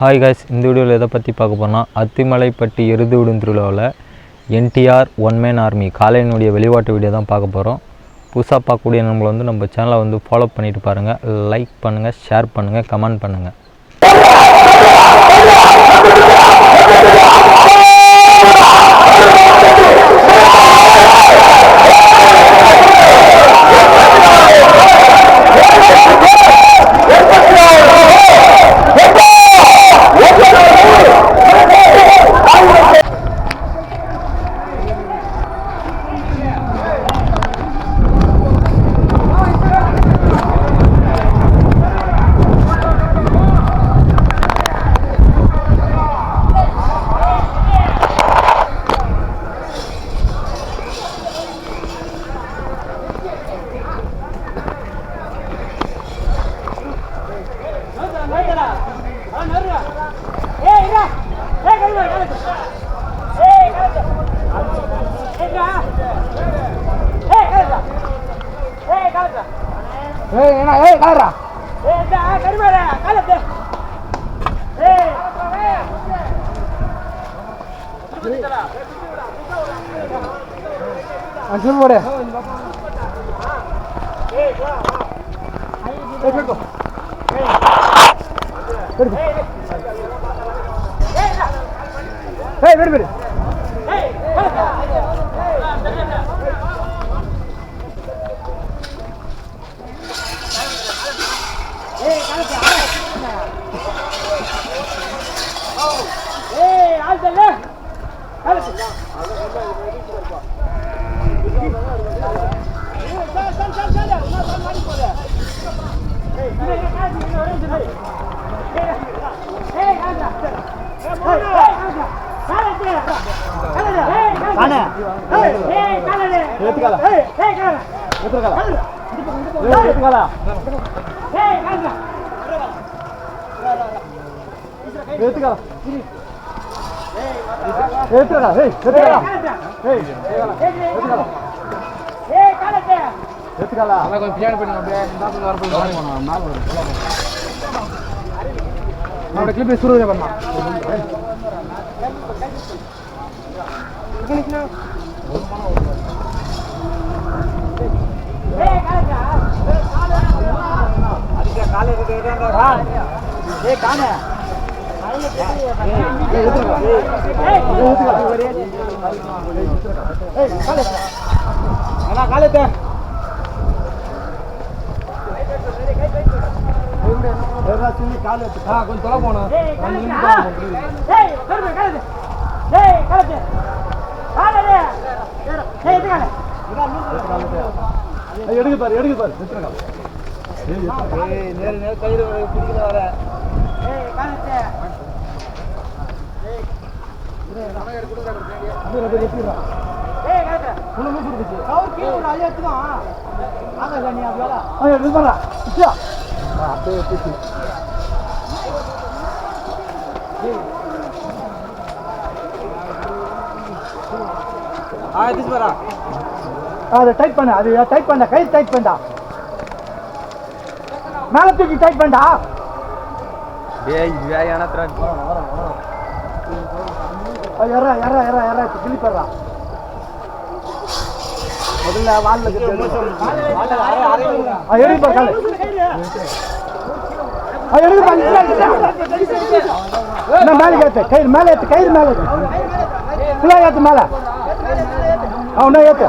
Hi guys இந்த வீடியோவில் எதை பற்றி பார்க்க போனால் அத்திமலைப்பட்டி எருது விடும் திருவிழாவில் என்டிஆர் ஒன் மேன் ஆர்மி காலையினுடைய வெளிப்பாட்டு வீடியோ தான் பார்க்க போகிறோம் புதுசாக பார்க்கக்கூடிய நம்மளை வந்து நம்ம சேனலை வந்து ஃபாலோ பண்ணிட்டு பாருங்கள் லைக் பண்ணுங்கள் ஷேர் பண்ணுங்கள் கமெண்ட் பண்ணுங்கள் ஏய் என்ன ஏய் காரா அஞ்சு போடு. ஏய் பெருக்கோ பெருக்கோ ஏய் பெரு பெரு ஏத்துக்கா ஏத்துக்கா ஏய் கொஞ்சம் பின்னாடி போய் இந்த வர போய் வாங்க போணும் மேல வரும் நம்ம கிளிப் சுரு பண்ணலாம். காலத்தை கொஞ்சம் தொலை போனோம் எடுக்க பாரு எடுக்கு பாரு அது டைட் பண்ண. அது டைட் பண்ண. கை டைட் பண்ணா. மேல தூக்கி டைட் பண்ணா எற எற எற எற கிளிப்பறா முதல்ல வால்ல எடுத்து பாரு காலை. எடுத்து பாரு என்ன மேலே ஏத்து கயிறு மேலே ஏத்து கயிறு மேலே ஏத்து. ஃபுல்லாக ஏத்து மேலே. அவனா ஏத்து.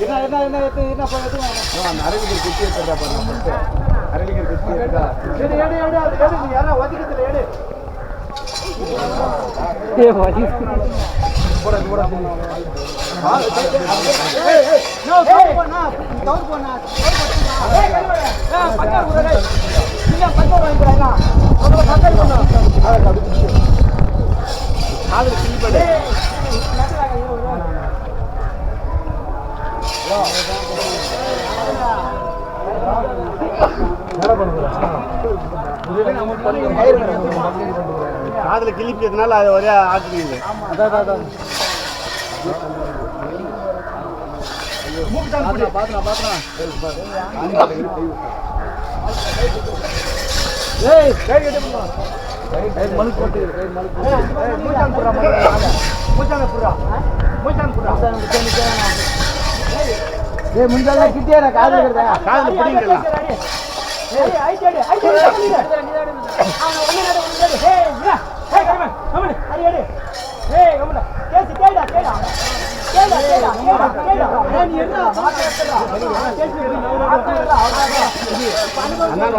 என்ன என்ன என்ன எத்து என்ன பண்ண அரளிகர் குத்தி எடுத்துறா பாருங்க அரளிகர் குத்தி எடுத்தா எடு எடு எடு எடு யாரா ஒதுக்கத்துல எடு ஏ வதி காதுல கிள்ளிப்படு காதுல அது ஒரே ஆட்டுறீங்க பாத்துனா பாத்துனா ஏய் கை கட்டி போடா கை மனு போட்டு கை மனு போட்டு மூச்சான் புறா மூச்சான் புறா மூச்சான் புறா ஏய் முந்தால கிட்டியாடா காதுல இருக்கடா காதுல புடிங்கடா அண்ணா